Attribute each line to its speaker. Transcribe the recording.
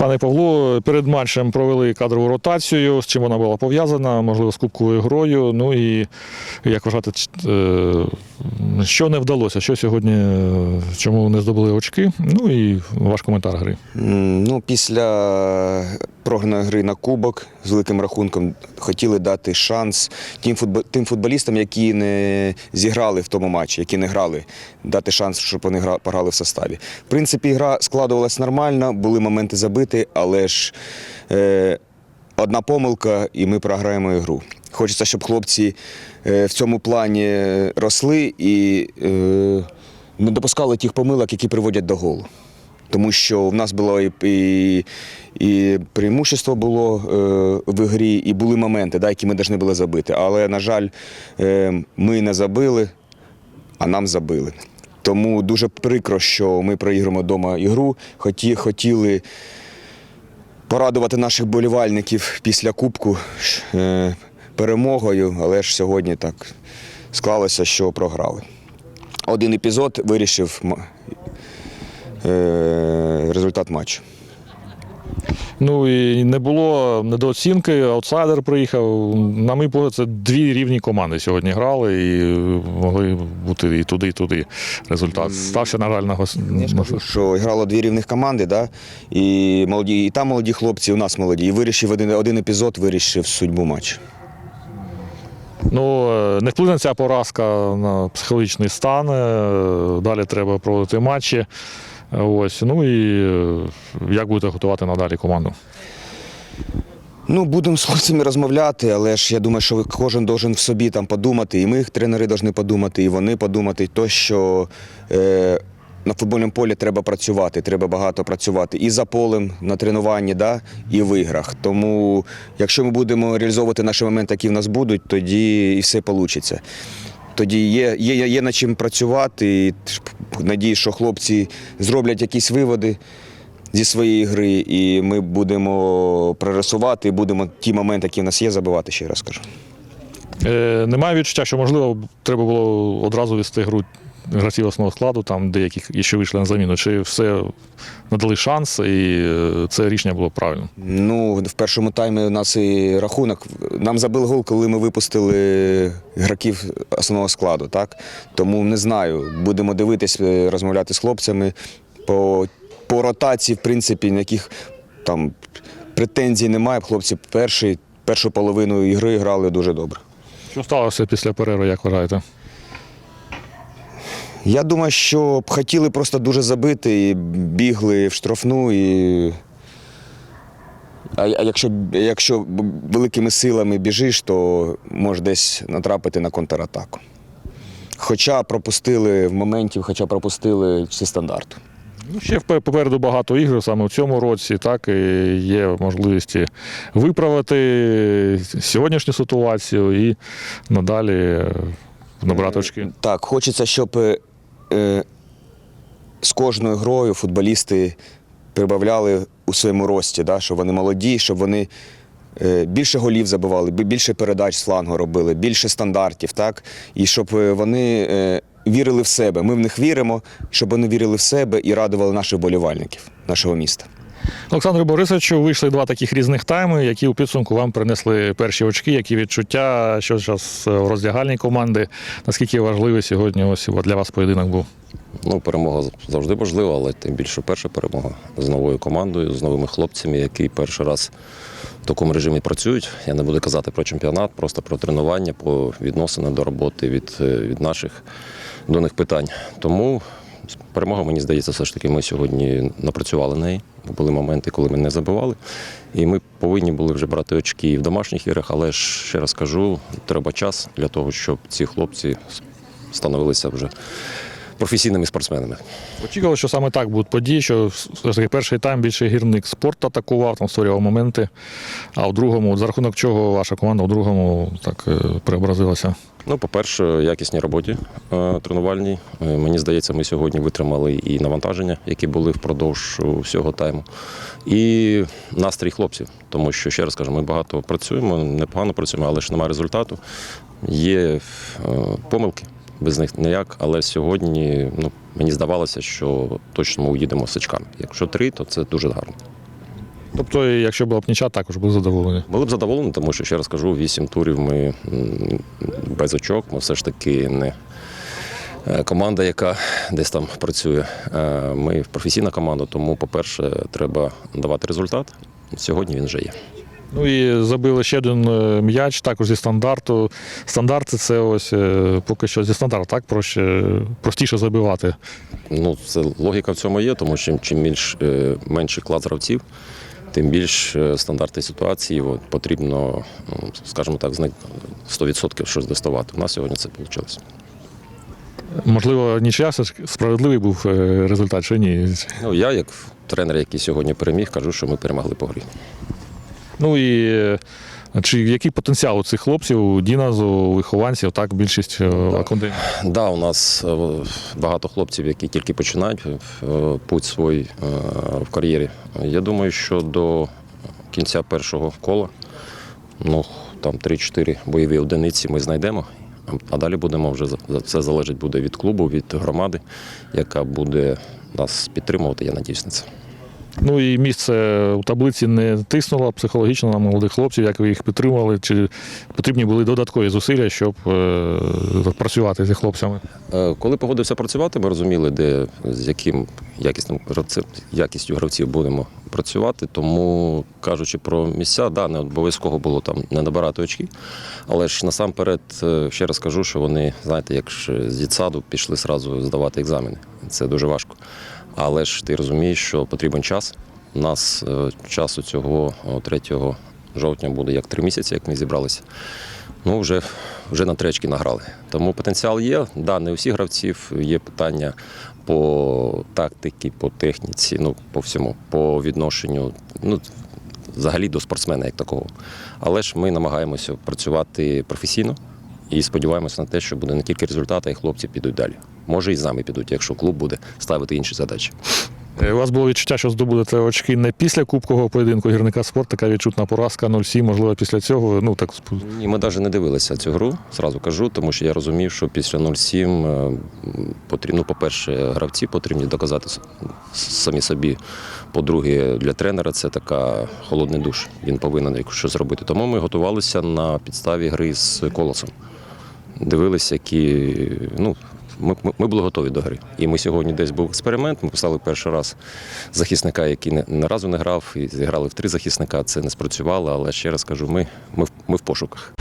Speaker 1: Пане Павло, перед матчем провели кадрову ротацію. З чим вона була пов'язана? Можливо, з кубковою грою. Ну і як вважати, е, що не вдалося? Що сьогодні, е, чому не здобули очки? Ну і ваш коментар гри.
Speaker 2: Ну, після програної гри на кубок з великим рахунком хотіли дати шанс тим, футбо- тим футболістам, які не зіграли в тому матчі, які не грали, дати шанс, щоб вони гра- пограли в составі. В принципі, гра складувалась нормально, були моменти забити, але ж е, одна помилка, і ми програємо ігру. Хочеться, щоб хлопці е, в цьому плані росли і е, не допускали тих помилок, які приводять до голу. Тому що в нас було і, і, і преимущество було е, в грі, і були моменти, да, які ми повинні були забити. Але, на жаль, е, ми не забили, а нам забили. Тому дуже прикро, що ми проіграємо вдома ігру. Хоті, хотіли порадувати наших болівальників після кубку е, перемогою, але ж сьогодні так склалося, що програли. Один епізод вирішив е, результат матчу.
Speaker 1: Ну і не було недооцінки. Аутсайдер приїхав. На мій погляд, це дві рівні команди сьогодні грали і могли бути і туди, і туди. Результат стався, на гос...
Speaker 2: Я що грало дві рівних команди, да? і, молоді, і там молоді хлопці, і у нас молоді. І вирішив один, один епізод, вирішив судьбу матчу.
Speaker 1: Ну, е, не вплине ця поразка на психологічний стан. е, Далі треба проводити матчі. Ось. Ну і е, як будете готувати надалі команду?
Speaker 2: Ну, будемо з хлопцями розмовляти, але ж я думаю, що кожен должен в собі там подумати, і ми, тренери, повинні подумати, і вони подумати, то, що е, на футбольному полі треба працювати, треба багато працювати і за полем на тренуванні, да, і в іграх. Тому, якщо ми будемо реалізовувати наші моменти, які в нас будуть, тоді і все вийде. Тоді є, є, є над чим працювати. І надію, що хлопці зроблять якісь виводи зі своєї гри, і ми будемо прорисувати, і будемо ті моменти, які в нас є, забивати, ще раз кажу.
Speaker 1: Е, немає відчуття, що можливо треба було одразу вести гру гравців основного складу, там деяких і що вийшли на заміну. Чи все надали шанс, і е, це рішення було правильно?
Speaker 2: Ну, в першому таймі у нас і рахунок. Нам забили гол, коли ми випустили гравців основного складу. Так? Тому не знаю. Будемо дивитись, е, розмовляти з хлопцями. По, по ротації, в принципі, ніяких там претензій немає. Хлопці перший, першу половину ігри грали дуже добре.
Speaker 1: Що сталося після перерви, як вважаєте?
Speaker 2: Я думаю, що б хотіли просто дуже забити і бігли в штрафну. І... А, якщо, якщо великими силами біжиш, то можеш десь натрапити на контратаку. Хоча пропустили в моменті, хоча пропустили всі стандарти.
Speaker 1: Ну, ще попереду багато ігор саме в цьому році, так і є можливості виправити сьогоднішню ситуацію і надалі набрати очки.
Speaker 2: Так, хочеться, щоб е, з кожною грою футболісти прибавляли у своєму рості, да, щоб вони молоді, щоб вони е, більше голів забивали, більше передач з флангу робили, більше стандартів, так? І щоб е, вони е, вірили в себе. Ми в них віримо, щоб вони вірили в себе і радували наших болівальників, нашого міста.
Speaker 1: Олександру Борисовичу, вийшли два таких різних тайми, які у підсумку вам принесли перші очки. Які відчуття, що зараз в роздягальній команди, наскільки важливий сьогодні ось для вас поєдинок був?
Speaker 3: Ну, перемога завжди важлива, але тим більше перша перемога з новою командою, з новими хлопцями, які перший раз в такому режимі працюють. Я не буду казати про чемпіонат, просто про тренування, по відносини до роботи від, е, від наших до них питань. Тому перемога, мені здається, все ж таки ми сьогодні напрацювали неї. Були моменти, коли ми не забивали. І ми повинні були вже брати очки і в домашніх іграх, але ж ще раз кажу, треба час для того, щоб ці хлопці становилися вже професійними спортсменами.
Speaker 1: Очікували, що саме так будуть події, що перший тайм більше гірник спорт атакував, там створював моменти. А в другому, за рахунок чого ваша команда в другому так е, преобразилася?
Speaker 3: Ну, по-перше, якісній роботі е, тренувальній. Е, Мені здається, ми сьогодні витримали і навантаження, які були впродовж всього тайму, і настрій хлопців. Тому що, ще раз кажу, ми багато працюємо, непогано працюємо, але ж немає результату. Є е, помилки, без них ніяк. Але сьогодні ну, мені здавалося, що точно ми уїдемо з. Якщо три, то це дуже гарно.
Speaker 1: Тобто, якщо була б ніча, також був задоволений.
Speaker 3: Були б задоволені, тому що ще раз кажу, вісім турів ми без очок. Ми все ж таки не е, команда, яка десь там працює. Е, Ми професійна команда, тому, по-перше, треба давати результат. Сьогодні він вже є.
Speaker 1: Ну і забили ще один е, м'яч, також зі стандарту. Стандарти це ось поки що зі стандарту, так проще, простіше забивати.
Speaker 3: Ну, це логіка в цьому є, тому що чим більш менший клас гравців, тим більш е, стандарти ситуації от, потрібно, ну, скажімо так, знай- 100% щось доставати. У нас сьогодні це вийшло.
Speaker 1: Можливо, нічия справедливий був е, результат чи ні.
Speaker 3: Ну, я, як тренер, який сьогодні переміг, кажу, що ми перемогли по грі.
Speaker 1: Ну і е, чи який потенціал у цих хлопців, у Діназу, вихованців, так, більшість е, академії?
Speaker 3: Да, у нас е, багато хлопців, які тільки починають е, путь свій в кар'єрі. Я думаю, що до кінця першого кола, ну там 3-4 бойові одиниці ми знайдемо. А далі будемо вже все залежить буде від клубу, від громади, яка буде нас підтримувати. Я надіюсь на це.
Speaker 1: Ну і місце у таблиці не тиснуло психологічно на молодих хлопців, як ви їх підтримували, чи потрібні були додаткові зусилля, щоб е, працювати зі хлопцями?
Speaker 3: Е, Коли погодився працювати, ми розуміли, де з яким якісним якістю гравців будемо працювати. Тому кажучи про місця, да, не обов'язково було там не набирати очки. Але ж насамперед е, ще раз кажу, що вони, знаєте, як ж з дітсаду пішли сразу здавати екзамени. Це дуже важко. Але ж ти розумієш, що потрібен час. У нас е, часу цього 3 жовтня буде як три місяці, як ми зібралися. Ну, вже, вже на тречки награли. Тому потенціал є. Да, не у всіх гравців є питання по тактиці, по техніці, ну, по всьому, по відношенню, ну, взагалі до спортсмена як такого. Але ж ми намагаємося працювати професійно і сподіваємося на те, що буде не тільки результат, а й хлопці підуть далі. Може, і з нами підуть, якщо клуб буде ставити інші задачі.
Speaker 1: Е, У вас було відчуття, що здобудете очки не після кубкового поєдинку гірника спорт, така відчутна поразка 0-7, можливо, після цього. Ну так
Speaker 3: Ні, ми навіть не дивилися цю гру, зразу кажу, тому що я розумів, що після 0-7 е, потрібно, ну, по-перше, гравці потрібні доказати самі собі. По-друге, для тренера це така холодний душ. Він повинен щось зробити. Тому ми готувалися на підставі гри з колосом. Дивилися, які. Ну, ми, ми- були готові до гри. І ми сьогодні десь був експеримент. Ми писали перший раз захисника, який не, не разу не грав, і зіграли в три захисника. Це не спрацювало, але ще раз кажу, ми, ми, ми в пошуках.